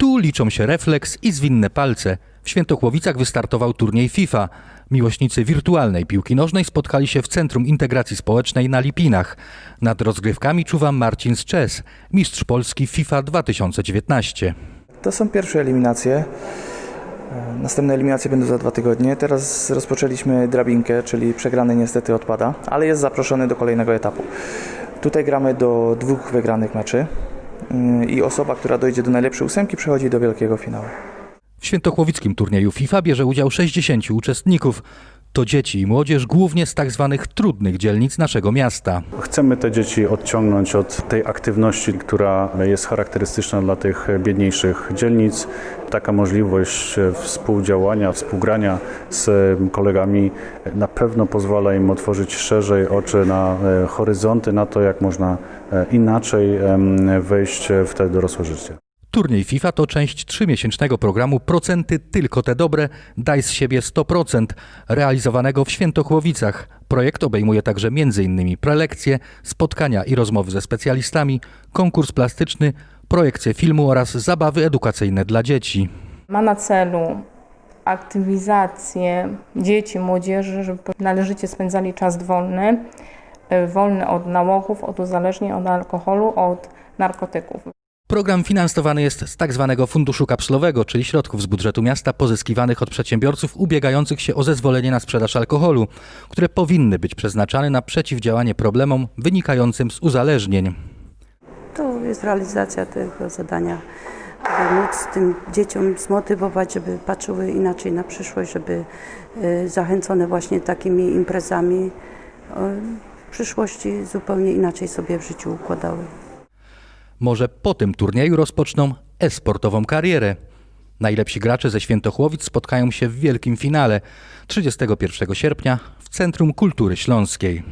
Tu liczą się refleks i zwinne palce. W Świętochłowicach wystartował turniej FIFA. Miłośnicy wirtualnej piłki nożnej spotkali się w Centrum Integracji Społecznej na Lipinach. Nad rozgrywkami czuwa Marcin Szczes, mistrz Polski FIFA 2019. To są pierwsze eliminacje. Następne eliminacje będą za dwa tygodnie. Teraz rozpoczęliśmy drabinkę, czyli przegrany niestety odpada, ale jest zaproszony do kolejnego etapu. Tutaj gramy do dwóch wygranych meczy i osoba, która dojdzie do najlepszej ósemki przechodzi do wielkiego finału. W świętochłowickim turnieju FIFA bierze udział 60 uczestników. To dzieci i młodzież głównie z tak zwanych trudnych dzielnic naszego miasta. Chcemy te dzieci odciągnąć od tej aktywności, która jest charakterystyczna dla tych biedniejszych dzielnic. Taka możliwość współdziałania, współgrania z kolegami na pewno pozwala im otworzyć szerzej oczy na e, horyzonty, na to, jak można e, inaczej wejść w te dorosłe życie. Turniej FIFA to część trzymiesięcznego programu Procenty tylko te dobre, daj z siebie 100%, realizowanego w Świętochłowicach. Projekt obejmuje także m.in. prelekcje, spotkania i rozmowy ze specjalistami, konkurs plastyczny, projekcje filmu oraz zabawy edukacyjne dla dzieci. Ma na celu aktywizację dzieci, młodzieży, żeby należycie spędzali czas wolny, y, wolny od nałogów, od uzależnień, od alkoholu, od narkotyków. Program finansowany jest z tak zwanego funduszu kapslowego, czyli środków z budżetu miasta pozyskiwanych od przedsiębiorców ubiegających się o zezwolenie na sprzedaż alkoholu, które powinny być przeznaczane na przeciwdziałanie problemom wynikającym z uzależnień. To jest realizacja tego zadania, aby móc tym dzieciom zmotywować, żeby patrzyły inaczej na przyszłość, żeby e, zachęcone właśnie takimi imprezami e, w przyszłości zupełnie inaczej sobie w życiu układały. Może po tym turnieju rozpoczną e-sportową karierę. Najlepsi gracze ze Świętochłowic spotkają się w wielkim finale 31 sierpnia w Centrum Kultury Śląskiej.